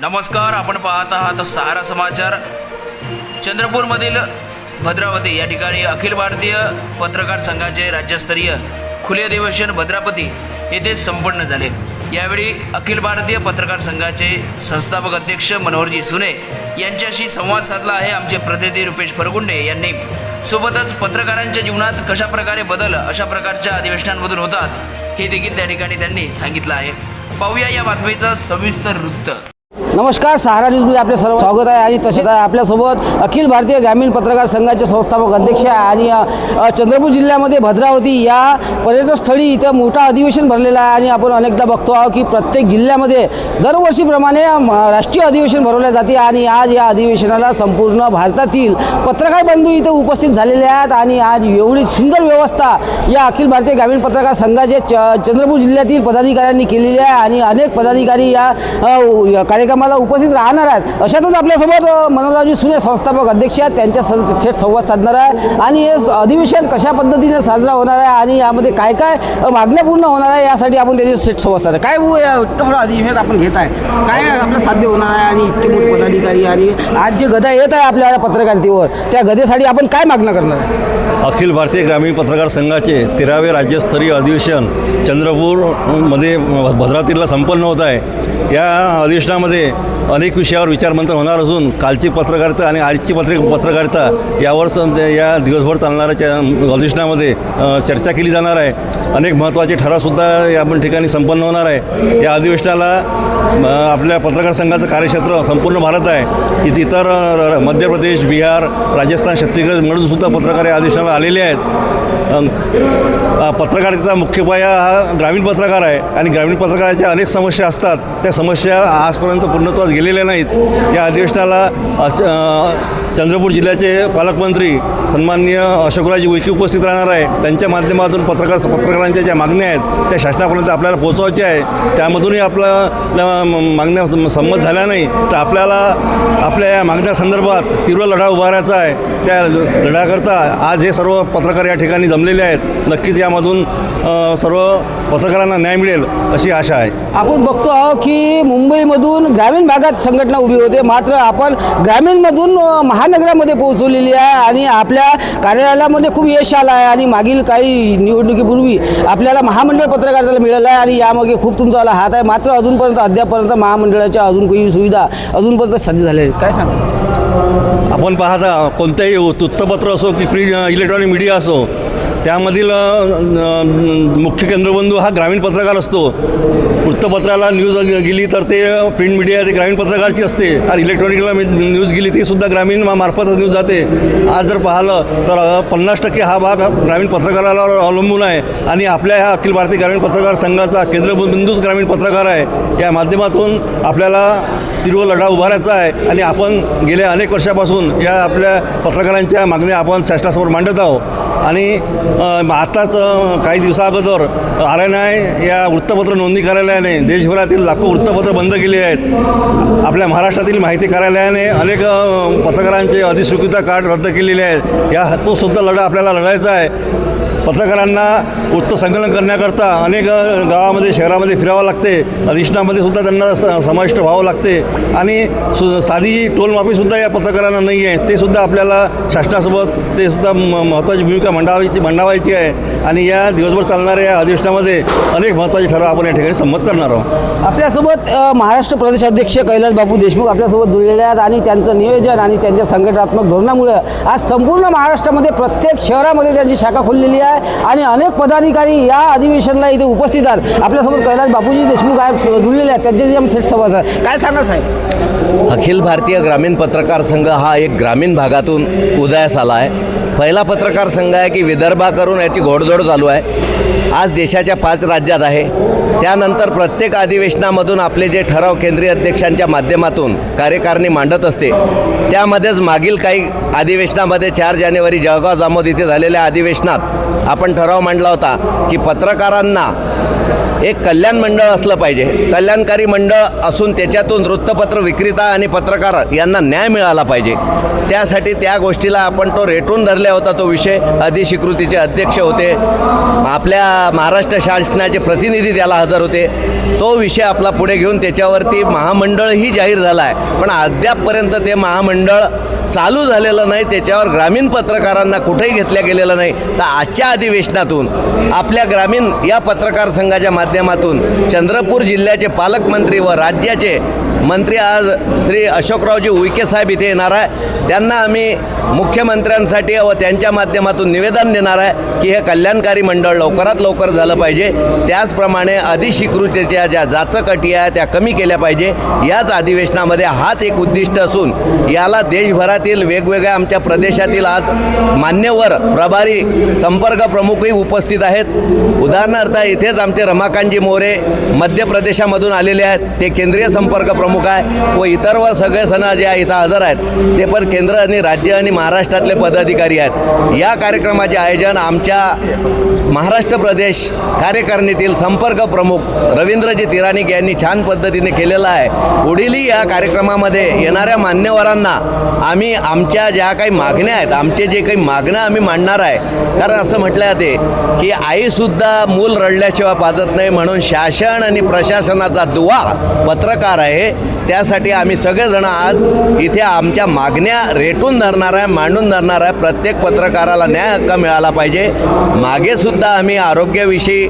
नमस्कार आपण पाहत आहात सहारा समाचार. चंद्रपूरमधील भद्रावती या ठिकाणी अखिल भारतीय पत्रकार संघाचे राज्यस्तरीय खुले अधिवेशन भद्रापती येथे संपन्न झाले. यावेळी अखिल भारतीय पत्रकार संघाचे संस्थापक अध्यक्ष मनोहरजी सुने यांच्याशी संवाद साधला आहे आमचे प्रतिनिधी रुपेश फरगुंडे यांनी. सोबतच पत्रकारांच्या जीवनात कशा प्रकारे बदल अशा प्रकारच्या अधिवेशनांमधून होतात हे देखील त्या ठिकाणी त्यांनी सांगितलं आहे. पाहूया या बातमीचा सविस्तर वृत्त. नमस्कार सहारा न्यूजमध्ये आपले सर्व स्वागत आहे. आणि तसेच आहे आपल्यासोबत अखिल भारतीय ग्रामीण पत्रकार संघाचे संस्थापक अध्यक्ष आहे आणि चंद्रपूर जिल्ह्यामध्ये भद्रावती या पर्यटनस्थळी इथं मोठा अधिवेशन भरलेलं आहे. आणि आपण अनेकदा बघतो आहोत की प्रत्येक जिल्ह्यामध्ये दरवर्षीप्रमाणे राष्ट्रीय अधिवेशन भरवले जाते. आणि आज या अधिवेशनाला संपूर्ण भारतातील पत्रकार बंधू इथं उपस्थित झालेले आहेत. आणि आज एवढी सुंदर व्यवस्था या अखिल भारतीय ग्रामीण पत्रकार संघाचे च चंद्रपूर जिल्ह्यातील पदाधिकाऱ्यांनी केलेली आहे. आणि अनेक पदाधिकारी या कार्यक्रमात कार्यक्रमाला उपस्थित राहणार आहेत. अशातच आपल्यासोबत अ, सुने संस्थापक अध्यक्ष आहेत. त्यांच्या थेट संवाद साधणार आहे. आणि हे अधिवेशन कशा पद्धतीने साजरा होणार आहे आणि यामध्ये काय काय मागण्या पूर्ण होणार आहे यासाठी आपण त्याचे थेट संवाद साधणार. काय भाऊ, या अधिवेशन आपण घेत आहे? काय आपलं साध्य होणार आहे आणि इतके मोठे पदाधिकारी आणि आज जे गदा येत आहे आपल्या पत्रकारितेवर त्या गदेसाठी आपण काय मागणं करणार आहे? अखिल भारतीय ग्रामीण पत्रकार संघाचे तेरावे राज्यस्तरीय अधिवेशन चंद्रपूरमध्ये भद्रातीला संपन्न होत आहे. या अधिवेशनामध्ये अनेक विषयावर विचारमंथन होणार असून कालची पत्रकारिता आणि आजची पत्र पत्रकारिता यावर या दिवसभर चालणाऱ्या अधिवेशनामध्ये चर्चा केली जाणार आहे. अनेक महत्त्वाचे ठरावसुद्धा या पण ठिकाणी संपन्न होणार आहे. या अधिवेशनाला आपल्या पत्रकार संघाचं कार्यक्षेत्र संपूर्ण भारत आहे. इथे इतर र- मध्य प्रदेश बिहार राजस्थान छत्तीसगड मिळूनसुद्धा पत्रकार या अधिवेशनाला आलेले आहेत. पत्रकारितेचा मुख्य पाया हा ग्रामीण पत्रकार आहे. आणि ग्रामीण पत्रकाराच्या अनेक समस्या असतात. त्या समस्या आजपर्यंत पूर्णत्वास गेलेल्या नाहीत. या अधिवेशनाला च- चंद्रपूर जिल्ह्याचे पालकमंत्री सन्माननीय अशोकराजी उईके उपस्थित राहणार आहे त्यांच्या माध्यमातून पत्रकार पत्रकारांच्या ज्या मागण्या आहेत त्या शासनापर्यंत आपल्याला पोहोचवायच्या आहे त्यामधूनही आपल्या मागण्या संमत झाल्या नाही. तर आपल्याला आपल्या या मागण्यासंदर्भात तीव्र लढा उभारायचा आहे. त्या लढ्याकरता आज हे सर्व पत्रकार या ठिकाणी जमलेले आहेत. नक्कीच यामधून सर्व पत्रकारांना न्याय मिळेल अशी आशा आहे. आपण बघतो आहोत की मुंबईमधून ग्रामीण भागात संघटना उभी होते. मात्र आपण ग्रामीणमधून महानगरामध्ये पोहोचवलेली आहे आणि आपल्या कार्यालयामध्ये खूप यश आलं आहे आणि मागील काही निवडणुकीपूर्वी आपल्याला महामंडळ पत्रकारितेला मिळालं आहे आणि यामागे खूप तुमचा वाला हात आहे. मात्र अजूनपर्यंत अद्यापर्यंत महामंडळाच्या अजून काही सुविधा अजूनपर्यंत साध्य झाल्या नाहीत. काय सांगा आपण पाहता कोणत्याही वृत्तपत्र असो की प्रिंट इलेक्ट्रॉनिक मीडिया असो त्यामधील मुख्य केंद्रबंधू हा ग्रामीण पत्रकार असतो. वृत्तपत्राला न्यूज गेली तर ते प्रिंट मीडिया ते ग्रामीण पत्रकारची असते. आणि इलेक्ट्रॉनिकला मी- न्यूज गेली ती सुद्धा ग्रामीण मार्फतच न्यूज जाते. आज जर पाहिलं तर पन्नास टक्के हा भाग ग्रामीण पत्रकाराला अवलंबून आहे. आणि आपल्या ह्या अखिल भारतीय ग्रामीण पत्रकार संघाचा केंद्रबिंदूच ग्रामीण पत्रकार आहे. या माध्यमातून आपल्याला तीव्र लढा उभारायचा आहे आणि आपण गेल्या अनेक वर्षापासून या आपल्या पत्रकारांच्या मागण्या आपण शासनासमोर मांडत आहोत. आणि आत्ताच काही दिवसाअगोदर आर एन आय या वृत्तपत्र नोंदणी कार्यालयाने देशभरातील लाखो वृत्तपत्र बंद केली आहेत. आपल्या महाराष्ट्रातील माहिती कार्यालयाने अनेक पत्रकारांचे अधिस्वीकृता कार्ड रद्द केलेले आहेत. या तो सुद्धा लढा आपल्याला लढायचा आहे. पत्रकारांना वृत्त संकलन करण्याकरता अनेक गावामध्ये शहरामध्ये फिरावं लागते. अधिष्ठामध्ये सुद्धा त्यांना स समाविष्ट व्हावं लागते. आणि सु साधी टोलमाफीसुद्धा या पत्रकारांना नाही आहे. ते सुद्धा आपल्याला शासनासोबत ते सुद्धा म महत्त्वाची भूमिका मांडावायची मांडावायची आहे. आणि या दिवसभर चालणाऱ्या या अधिवेशनामध्ये अनेक महत्त्वाचे ठराव आपण या ठिकाणी संमत करणार आहोत. आपल्यासोबत महाराष्ट्र प्रदेश अध्यक्ष कैलास बापू देशमुख आपल्यासोबत जुळलेले आहेत आणि त्यांचं नियोजन आणि त्यांच्या संघटनात्मक धोरणामुळं आज संपूर्ण महाराष्ट्रामध्ये प्रत्येक शहरामध्ये त्यांची शाखा खोललेली आहे आणि अनेक पदाधिकारी या अधिवेशनाला इथे उपस्थित आहेत. आपल्यासोबत कैलास बापूजी देशमुख आहेत जुळलेले आहेत. त्यांच्याशी आम्ही थेट संवाद साध- काय सांगा साहेब? अखिल भारतीय ग्रामीण पत्रकार संघ हा एक ग्रामीण भागातून उदयास आला आहे. पहिला पत्रकार संघ आहे की विदर्भाकरून याची घोडदोड चालू आहे. आज देशाच्या पाच राज्यात आहे. त्यानंतर प्रत्येक अधिवेशनामधून आपले जे ठराव केंद्रीय अध्यक्षांच्या माध्यमातून कार्यकारिणी मांडत असते त्यामध्येच मागील काही अधिवेशनामध्ये चार जानेवारी जळगाव जामोद इथे झालेल्या अधिवेशनात आपण ठराव मांडला होता की पत्रकारांना एक कल्याण मंडळ असलं पाहिजे. कल्याणकारी मंडळ असून त्याच्यातून वृत्तपत्र विक्रेता आणि पत्रकार यांना न्याय मिळाला पाहिजे. त्यासाठी त्या गोष्टीला आपण तो रेटून धरले होता तो विषय. अधिस्वीकृतीचे अध्यक्ष होते. आपल्या महाराष्ट्र शासनाचे प्रतिनिधी त्याला हजर होते. तो विषय आपला पुढे घेऊन त्याच्यावरती महामंडळही जाहीर झाला आहे पण अद्यापपर्यंत ते महामंडळ चालू झालेलं नाही त्याच्यावर ग्रामीण पत्रकारांना कुठेही घेतल्या गेलेलं नाही. तर आजच्या अधिवेशनातून आपल्या ग्रामीण या पत्रकार संघाच्या माध्यमातून चंद्रपूर जिल्ह्याचे पालकमंत्री व राज्याचे मंत्री आज श्री अशोकरावजी उईके साहेब इथे येणार आहे. त्यांना आम्ही मुख्यमंत्र्यांसाठी व त्यांच्या माध्यमातून निवेदन देणार आहे की हे कल्याणकारी मंडळ लवकरात लवकर झालं पाहिजे. त्याचप्रमाणे अधिस्वीकृतीच्या ज्या जाचक अटी त्या कमी केल्या पाहिजे. याच अधिवेशनामध्ये हाच एक उद्दिष्ट असून याला देशभरातील वेगवेगळ्या आमच्या प्रदेशातील आज मान्यवर प्रभारी संपर्क प्रमुखही उपस्थित आहेत. उदाहरणार्थ इथेच आमचे रमाकांतजी मोरे मध्य प्रदेशामधून आलेले आहेत. ते केंद्रीय संपर्क प्रमुख आहे व इतर व सगळे सण जे इथं हजर आहेत. ते पण केंद्र आणि राज्य आणि महाराष्ट्रातले पदाधिकारी आहेत. या कार्यक्रमाचे आयोजन आमच्या महाराष्ट्र प्रदेश कार्यकारिणीतील संपर्क प्रमुख रवींद्रजी तिराणिक यांनी छान पद्धतीने केलेलं आहे. पुढीलही या कार्यक्रमामध्ये येणाऱ्या मान्यवरांना आम्ही आमच्या ज्या काही मागण्या आहेत आमचे जे काही मागण्या आम्ही मांडणार आहे कारण असं म्हटलं जाते की आईसुद्धा मूल रडल्याशिवाय पाजत नाही म्हणून शासन आणि प्रशासनाचा दुवा पत्रकार आहे त्यासाठी आम्ही सगळेजण आज इथे आमच्या मागण्या रेटून धरणार आहे मांडून धरणार आहे. प्रत्येक पत्रकाराला न्याय हक्क मिळाला पाहिजे. मागे सुद्धा आम्ही आरोग्याविषयी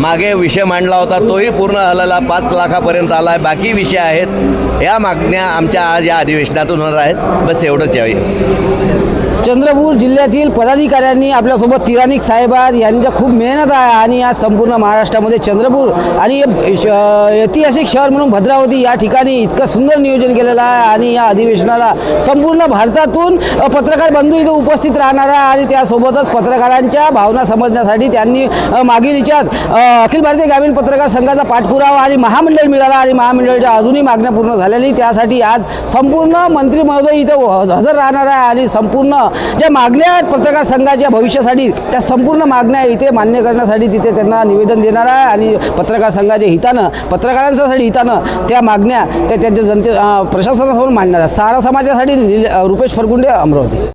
मागे विषय मांडला होता तोही पूर्ण झालेला पाच लाखापर्यंत आला आहे. बाकी विषय आहेत. या मागण्या आमच्या आज या अधिवेशनातून होणार आहेत. बस एवढं కూడా चंद्रपूर जिल्ह्यातील पदाधिकाऱ्यांनी आपल्यासोबत तिरानिक साहेबात यांच्या खूप मेहनत आहे आणि आज संपूर्ण महाराष्ट्रामध्ये चंद्रपूर आणि श- ऐतिहासिक शहर म्हणून भद्रावती या ठिकाणी इतकं सुंदर नियोजन केलेलं आहे आणि या अधिवेशनाला संपूर्ण भारतातून पत्रकार बंधू इथं उपस्थित राहणार आहे आणि त्यासोबतच पत्रकारांच्या भावना समजण्यासाठी त्यांनी मागील याच्यात अखिल भारतीय ग्रामीण पत्रकार संघाचा पाठपुरावा आणि महामंडळ मिळाला आणि महामंडळाच्या अजूनही मागण्या पूर्ण झाल्या नाही त्यासाठी आज संपूर्ण मंत्री महोदय इथं हजर राहणार आहे आणि संपूर्ण ज्या मागण्या आहेत पत्रकार संघाच्या भविष्यासाठी त्या संपूर्ण मागण्या इथे मान्य करण्यासाठी तिथे त्यांना निवेदन देणार आहे आणि पत्रकार संघाच्या हितानं पत्रकारांसाठी हितानं त्या मागण्या त्या त्यांच्या जनते प्रशासनासमोर मांडणार आहे. सारा समाजासाठी रुपेश फरकुंडे अमरावती.